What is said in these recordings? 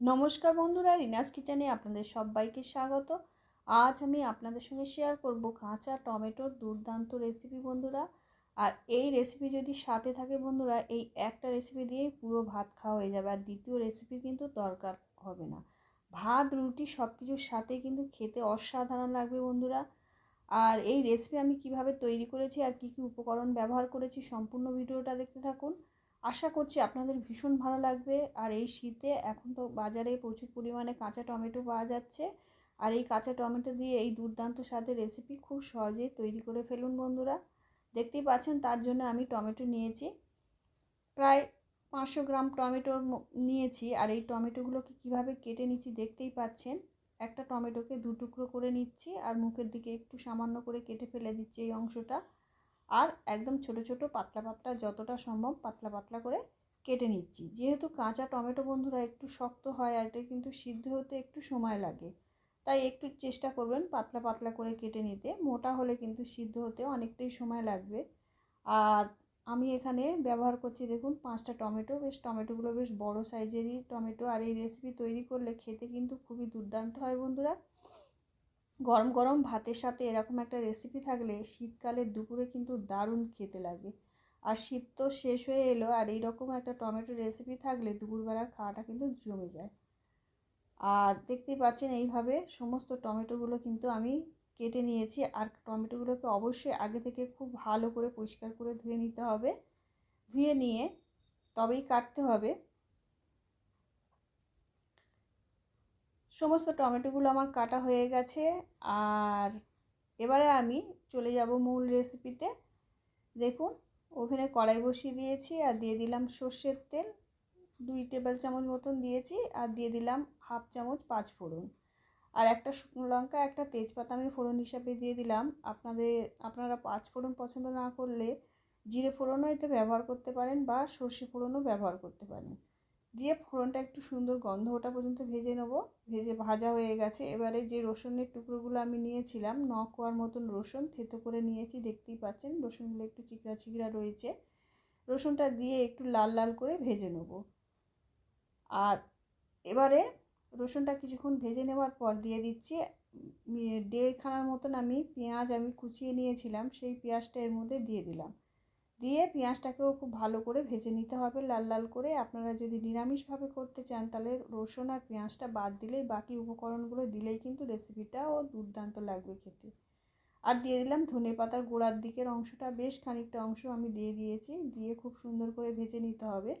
নমস্কার বন্ধুরা, রিনাস কিচেনে আপনাদের সবাইকে স্বাগত। আজ আমি আপনাদের সঙ্গে শেয়ার করব কাঁচা টমেটোর দুর্দান্ত রেসিপি বন্ধুরা। আর এই রেসিপি যদি সাথে থাকে বন্ধুরা, এই একটা রেসিপি দিয়েই পুরো ভাত খাওয়া হয়ে যাবে। আর দ্বিতীয় রেসিপি কিন্তু দরকার হবে না। ভাত, রুটি সব কিছুর সাথে কিন্তু খেতে অসাধারণ লাগবে বন্ধুরা। আর এই রেসিপি আমি কীভাবে তৈরি করেছি আর কি কি উপকরণ ব্যবহার করেছি সম্পূর্ণ ভিডিওটা দেখতে থাকুন। আশা করছি আপনাদের ভীষণ ভালো লাগবে। আর এই শীতে এখন তো বাজারে প্রচুর পরিমাণে কাঁচা টমেটো পাওয়া যাচ্ছে। আর এই কাঁচা টমেটো দিয়ে এই দুর্দান্ত স্বাদের রেসিপি খুব সহজেই তৈরি করে ফেলুন বন্ধুরা। দেখতেই পাচ্ছেন তার জন্য আমি টমেটো নিয়েছি। প্রায় পাঁচশো গ্রাম টমেটো নিয়েছি। আর এই টমেটোগুলোকে কীভাবে কেটে নিচ্ছি দেখতেই পাচ্ছেন। একটা টমেটোকে দু টুকরো করে নিচ্ছি। আর মুখের দিকে একটু সামান্য করে কেটে ফেলে দিচ্ছি এই অংশটা। আর একদম ছোট ছোট পাতলা পাতলা যতটা সম্ভব পাতলা পাতলা করে কেটে নিচ্ছি। যেহেতু কাঁচা টমেটো বন্ধুরা একটু শক্ত হয় আর এটা কিন্তু সিদ্ধ হতে একটু সময় লাগে, তাই একটু চেষ্টা করবেন পাতলা পাতলা করে কেটে নিতে। মোটা হলে কিন্তু সিদ্ধ হতে অনেকটাই সময় লাগবে। আর আমি এখানে ব্যবহার করছি দেখুন পাঁচটা টমেটো, বেশ টমেটোগুলো বেশ বড় সাইজেরই টমেটো আর এই রেসিপি তৈরি করলে খেতে কিন্তু খুবই দুর্দান্ত হয় বন্ধুরা। গরম গরম ভাতের সাথে এরকম একটা রেসিপি থাকলে শীতকালের দুপুরে কিন্তু দারুণ খেতে লাগে। আর শীত তো শেষ হয়ে এলো আর এইরকম একটা টমেটো রেসিপি থাকলে দুপুরবেলার খাওয়াটা কিন্তু জমে যায়। আর দেখতেই পাচ্ছেন এইভাবে সমস্ত টমেটোগুলো কিন্তু আমি কেটে নিয়েছি আর টমেটোগুলোকে অবশ্যই আগে থেকে খুব ভালো করে পরিষ্কার করে ধুয়ে নিতে হবে। ধুয়ে নিয়ে তবেই কাটতে হবে। সমস্ত টমেটোগুলো আমার কাটা হয়ে গেছে। আর এবারে আমি চলে যাব মূল রেসিপিতে। দেখুন, ওভেনে কড়াই বসিয়ে দিয়েছি আর দিয়ে দিলাম সর্ষের তেল। দুই টেবিল চামচ মতন দিয়েছি আর দিয়ে দিলাম হাফ চামচ পাঁচ ফোড়ন। আর একটা শুকনো লঙ্কা, একটা তেজপাতা আমি ফোড়ন হিসাবে দিয়ে দিলাম। আপনাদের, আপনারা পাঁচ ফোড়ন পছন্দ না করলে জিরে ফোড়নও এতে ব্যবহার করতে পারেন বা সর্ষে ফোড়নও ব্যবহার করতে পারেন। দিয়ে ফোড়নটা একটু সুন্দর গন্ধ ওটা পর্যন্ত ভেজে নেব। ভেজে ভাজা হয়ে গেছে। এবারে যে রসুনের টুকরোগুলো আমি নিয়েছিলাম ন কোয়ার মতন রসুন, থেতো করে নিয়েছি, দেখতেই পাচ্ছেন। রসুনগুলো একটু চিকড়া চিকড়া রয়েছে। রসুনটা দিয়ে একটু লাল লাল করে ভেজে নেব। আর এবারে রসুনটা কিছুক্ষণ ভেজে নেওয়ার পর দিয়ে দিচ্ছি দেড়খানার মতন আমি পেঁয়াজ আমি কুচিয়ে নিয়েছিলাম, সেই পেঁয়াজটা এর মধ্যে দিয়ে দিলাম। দিয়ে পেঁয়াজটাকেও খুব ভালো করে ভেজে নিতে হবে লাল লাল করে। আপনারা যদি নিরামিষভাবে করতে চান, তাহলে রসুন আর পেঁয়াজটা বাদ দিলেই বাকি উপকরণগুলো দিলেই কিন্তু রেসিপিটাও দুর্দান্ত লাগবে খেতে। আর দিয়ে দিলাম ধনে পাতার গোড়ার দিকের অংশটা, বেশ খানিকটা অংশ আমি দিয়ে দিয়েছি, দিয়ে খুব সুন্দর করে ভেজে নিতে হবে।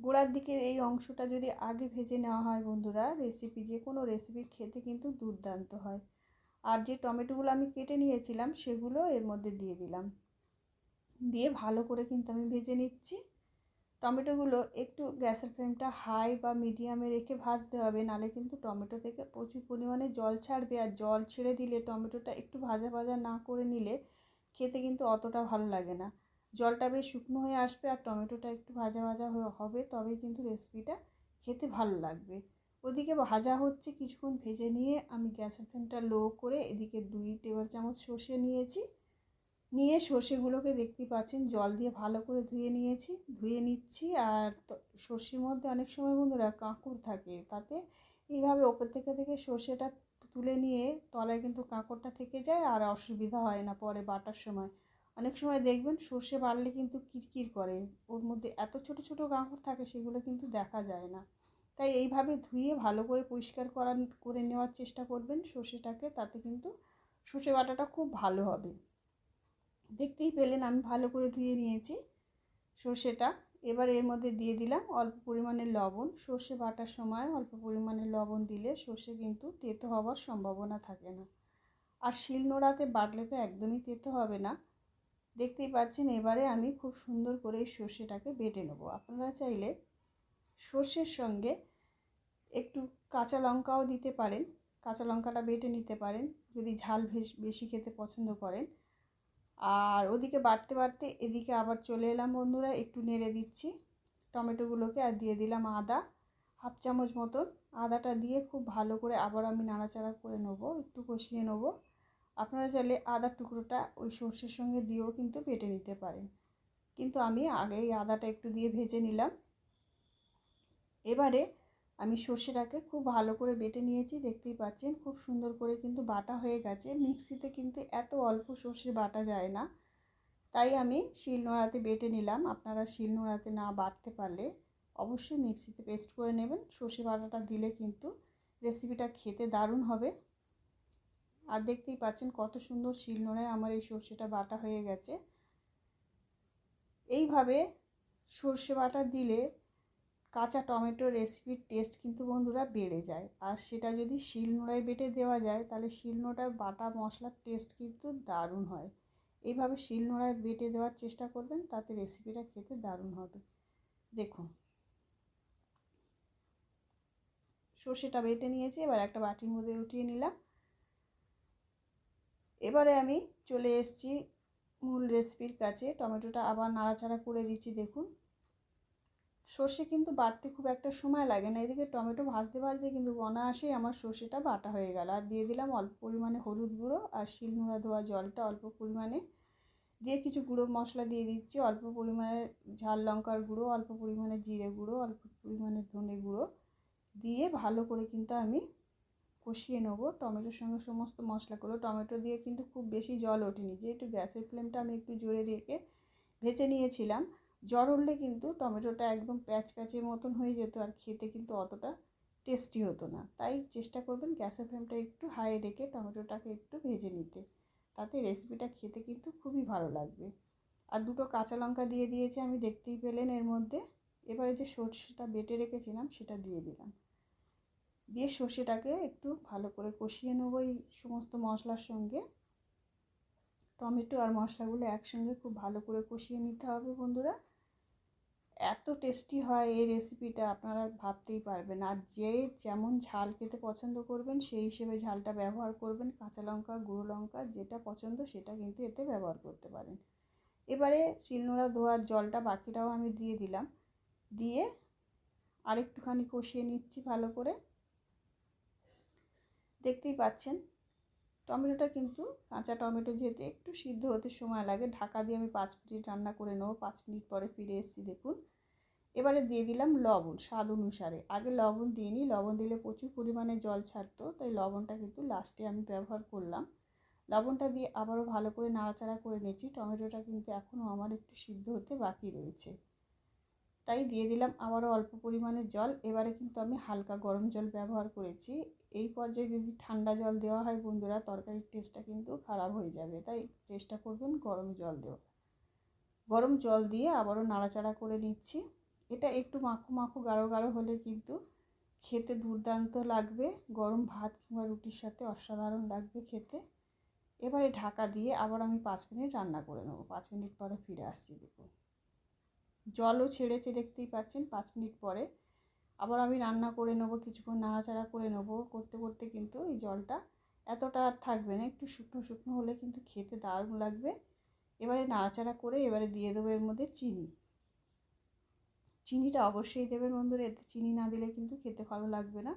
গোড়ার দিকের এই অংশটা যদি আগে ভেজে নেওয়া হয় বন্ধুরা, রেসিপি, যে কোনো রেসিপি খেতে কিন্তু দুর্দান্ত হয়। আর যে টমেটোগুলো আমি কেটে নিয়েছিলাম, সেগুলো এর মধ্যে দিয়ে দিলাম। দিয়ে ভালো করে কিন্তু আমি ভেজে নিচ্ছি। টমেটোগুলো একটু গ্যাসের ফ্লেমটা হাই বা মিডিয়ামে রেখে ভাজতে হবে, নালে কিন্তু টমেটো থেকে প্রচুর পরিমাণে জল ছাড়বে। আর জল ছেড়ে দিলে টমেটোটা একটু ভাজা ভাজা না করে নিলে খেতে কিন্তু অতটা ভালো লাগে না। জলটা বেশ শুকনো হয়ে আসবে আর টমেটোটা একটু ভাজা ভাজা হবে, তবেই কিন্তু রেসিপিটা খেতে ভালো লাগবে। ওদিকে ভাজা হচ্ছে কিছুক্ষণ ভেজে নিয়ে আমি গ্যাসের ফ্লেমটা লো করে এদিকে দুই টেবিল চামচ সর্ষে নিয়েছি। নিয়ে সর্ষেগুলোকে দেখতে পাচ্ছেন, জল দিয়ে ভালো করে ধুয়ে নিয়েছি, ধুয়ে নিচ্ছি আর সর্ষের মধ্যে অনেক সময় বন্ধুরা কাঁকড় থাকে, তাতে এইভাবে ওপর থেকে থেকে সর্ষেটা তুলে নিয়ে তলায় কিন্তু কাঁকড়টা থেকে যায় আর অসুবিধা হয় না পরে বাটার সময়। অনেক সময় দেখবেন সর্ষে বাড়লে কিন্তু কিরকির করে, ওর মধ্যে এত ছোট ছোট কাঁকড় থাকে সেগুলো কিন্তু দেখা যায় না। তাই এইভাবে ধুয়ে ভালো করে পরিষ্কার করা করে নেওয়ার চেষ্টা করবেন সর্ষেটাকে, তাতে কিন্তু সর্ষে বাটাটা খুব ভালো হবে। দেখতেই পেলেন আমি ভালো করে ধুয়ে নিয়েছি সর্ষেটা। এবার এর মধ্যে দিয়ে দিলাম অল্প পরিমাণে লবণ। সর্ষে বাটার সময় অল্প পরিমাণে লবণ দিলে সর্ষে কিন্তু তেতো হওয়ার সম্ভাবনা থাকে না। আর শিল নোড়াতে বাটলে তো একদমই তেতো হবে না। দেখতেই পাচ্ছেন এবারে আমি খুব সুন্দর করে এই সর্ষেটাকে বেটে নেব। আপনারা চাইলে সর্ষের সঙ্গে একটু কাঁচা লঙ্কাও দিতে পারেন। কাঁচা লঙ্কাটা বেটে নিতে পারেন। যদি ঝাল বেশি খেতে পছন্দ করেন। আর ওদিকে বাড়তে বাড়তে এদিকে আবার চলে এলাম বন্ধুরা, একটু নেড়ে দিচ্ছি টমেটোগুলোকে আর দিয়ে দিলাম আদা, হাফ চামচ মতন। আদাটা দিয়ে খুব ভালো করে আবার আমি নাড়াচাড়া করে নেব, একটু কষিয়ে নেব। আপনারা চাইলে আদার টুকরোটা ওই সর্ষের সঙ্গে দিয়েও কিন্তু বেটে নিতে পারেন। কিন্তু আমি আগে আদাটা একটু দিয়ে ভেজে নিলাম। এবারে আমি সর্ষেটাকে খুব ভালো করে বেটে নিয়েছি, দেখতেই পাচ্ছেন। খুব সুন্দর করে কিন্তু বাটা হয়ে গেছে। মিক্সিতে কিন্তু এত অল্প সর্ষে বাটা যায় না। তাই আমি শিলনোড়াতে বেটে নিলাম। আপনারা শিলনোড়াতে না বাটতে পারলে অবশ্যই মিক্সিতে পেস্ট করে নেবেন। সর্ষে বাটাটা দিলে কিন্তু রেসিপিটা খেতে দারুণ হবে। আর দেখতেই পাচ্ছেন কত সুন্দর শিলনোড়ায় আমার এই সর্ষেটা বাটা হয়ে গেছে। এইভাবে সর্ষে বাটা দিলে কাঁচা টমেটো রেসিপির টেস্ট কিন্তু বন্ধুরা বেড়ে যায়। আর সেটা যদি শিলনোড়ায় বেটে দেওয়া যায়, তাহলে শিলনোড়ায় বাটা মশলার টেস্ট কিন্তু দারুণ হয়। এইভাবে শিলনোড়ায় বেটে দেওয়ার চেষ্টা করবেন, তাতে রেসিপিটা খেতে দারুণ হবে। দেখুন। সর্ষেটা বেটে নিয়েছি, এবার একটা বাটির মধ্যে উঠিয়ে নিলাম। এবারে আমি চলে এসেছি মূল রেসিপির কাছে। টমেটোটা আবার নাড়াচাড়া করে দিচ্ছি, দেখুন। সর্ষে কিন্তু বাটতে খুব একটা সময় লাগে না। এদিকে টমেটো ভাজতে ভাজতে কিন্তু অনায়াসে আমার সর্ষেটা বাটা হয়ে গেল। আর দিয়ে দিলাম অল্প পরিমাণে হলুদ গুঁড়ো আর শিলনোড়া ধোয়া জলটা অল্প পরিমাণে দিয়ে কিছু গুঁড়ো মশলা দিয়ে দিচ্ছি। অল্প পরিমাণে ঝাল লঙ্কার গুঁড়ো, অল্প পরিমাণে জিরে গুঁড়ো, অল্প পরিমাণে ধনে গুঁড়ো দিয়ে ভালো করে কিন্তু আমি কষিয়ে নেব টমেটোর সঙ্গে সমস্ত মশলাগুলো। টমেটো দিয়ে কিন্তু খুব বেশি জল ওঠেনি। যেহেতু গ্যাসের ফ্লেমটা আমি একটু জোরে রেখে ভেজে নিয়েছিলাম জ্বর উঠলে কিন্তু টমেটোটা একদম প্যাচ প্যাচের মতন হয়ে যেত আর খেতে কিন্তু অতটা টেস্টি হতো না। তাই চেষ্টা করবেন গ্যাসের ফ্লেমটা একটু হাই রেখে টমেটোটাকে একটু ভেজে নিতে। তাতে রেসিপিটা খেতে কিন্তু খুবই ভালো লাগবে। আর দুটো কাঁচা লঙ্কা দিয়ে দিয়েছি, আমি দেখতেই পেলেন এর মধ্যে। এবারে যে সর্ষেটা বেটে রেখেছিলাম, সেটা দিয়ে দিলাম। দিয়ে সর্ষেটাকে একটু ভালো করে কষিয়ে নেব এই সমস্ত মশলার সঙ্গে। টমেটো আর মশলাগুলো একসঙ্গে খুব ভালো করে কষিয়ে নিতে হবে বন্ধুরা। এত টেস্টি হয় এই রেসিপিটা আপনারা ভাবতেই পারবেন। আর যে যেমন ঝাল খেতে পছন্দ করবেন, সেই হিসেবে ঝালটা ব্যবহার করবেন। কাঁচা লঙ্কা, গুঁড়ো লঙ্কা, যেটা পছন্দ সেটা কিন্তু এতে ব্যবহার করতে পারেন। এবারে শিলনোড়া ধোয়ার জলটা বাকিটাও আমি দিয়ে দিলাম। দিয়ে আরেকটুখানি কষিয়ে নিচ্ছি ভালো করে। দেখতেই পাচ্ছেন টমেটোটা কিন্তু কাঁচা টমেটো যেহেতু একটু সিদ্ধ হতে সময় লাগে, ঢাকা দিয়ে আমি পাঁচ মিনিট রান্না করে নেব। পাঁচ মিনিট পরে ফিরে এসেছি, দেখুন। এবারে দিয়ে দিলাম লবণ, স্বাদ অনুসারে। আগে লবণ দিইনি লবণ দিলে প্রচুর পরিমাণে জল ছাড়তো, তাই লবণটা কিন্তু লাস্টে আমি ব্যবহার করলাম। লবণটা দিয়ে আবারও ভালো করে নাড়াচাড়া করে নিয়েছি, টমেটোটা কিন্তু এখনও আমার একটু সিদ্ধ হতে বাকি রয়েছে। তাই দিয়ে দিলাম আবারও অল্প পরিমাণে জল। এবারে কিন্তু আমি হালকা গরম জল ব্যবহার করেছি। এই পর্যায়ে যদি ঠান্ডা জল দেওয়া হয় বন্ধুরা, তরকারির টেস্টটা কিন্তু খারাপ হয়ে যাবে। তাই চেষ্টা করবেন গরম জল দেওয়া গরম জল দিয়ে আবারও নাড়াচাড়া করে নিচ্ছি। এটা একটু মাখো মাখো গাঢ় গাঢ় হলে কিন্তু খেতে দুর্দান্ত লাগবে। গরম ভাত কিংবা রুটির সাথে অসাধারণ লাগবে খেতে। এবারে ঢাকা দিয়ে আবার আমি পাঁচ মিনিট রান্না করে নেব। পাঁচ মিনিট পরে ফিরে আসছি দেখুন। জলও ছেড়েছে দেখতেই পাচ্ছেন, পাঁচ মিনিট পরে। আবার আমি রান্না করে নেব, কিছুক্ষণ নাড়াচাড়া করে নেব, করতে করতে কিন্তু এই জলটা এতটা আর থাকবে না। একটু শুকনো শুকনো হলে কিন্তু খেতে দারুণ লাগবে। এবারে নাড়াচাড়া করে এবারে দিয়ে দেবো এর মধ্যে চিনি। চিনিটা অবশ্যই দেবেন বন্ধুরা, এতে চিনি না দিলে কিন্তু খেতে ভালো লাগবে না।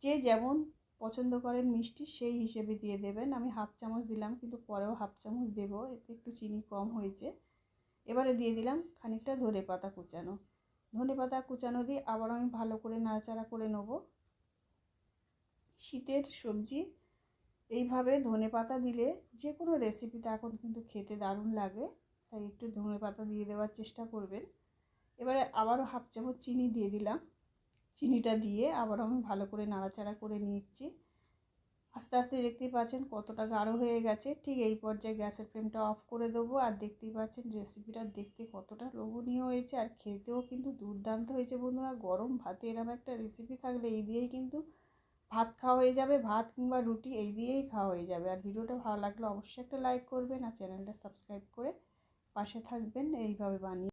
যে যেমন পছন্দ করেন মিষ্টি, সেই হিসেবে দিয়ে দেবেন। আমি হাফ চামচ দিলাম, কিন্তু পরেও হাফ চামচ দেবো, এতে একটু চিনি কম হয়েছে। এবারে দিয়ে দিলাম খানিকটা ধনে পাতা কুচানো। ধনে পাতা কুচানো দিয়ে আবার আমি ভালো করে নাড়াচাড়া করে নেব। শীতের সবজি, এইভাবে ধনে পাতা দিলে যে কোনো রেসিপিতে এখন কিন্তু খেতে দারুণ লাগে, তাই একটু ধনে পাতা দিয়ে দেওয়ার চেষ্টা করবেন। এবারে আবারও হাফ চামচ চিনি দিয়ে দিলাম। চিনিটা দিয়ে আবার আমি ভালো করে নাড়াচাড়া করে নিচ্ছি। আস্তে আস্তে দেখতেই পাচ্ছেন কতটা গাঢ় হয়ে গেছে। ঠিক এই পর্যায়ে গ্যাসের ফ্লেমটা অফ করে দেবো আর দেখতেই পাচ্ছেন রেসিপিটা দেখতে কতটা লোভনীয় হয়েছে আর খেতেও কিন্তু দুর্দান্ত হয়েছে বন্ধুরা। গরম ভাতে এরকম একটা রেসিপি থাকলে এই দিয়েই কিন্তু ভাত খাওয়া হয়ে যাবে, ভাত কিংবা রুটি এই দিয়েই খাওয়া হয়ে যাবে। আর ভিডিওটা ভালো লাগলে অবশ্যই একটা লাইক করবেন আর চ্যানেলটা সাবস্ক্রাইব করে পাশে থাকবেন। এইভাবে বানিয়ে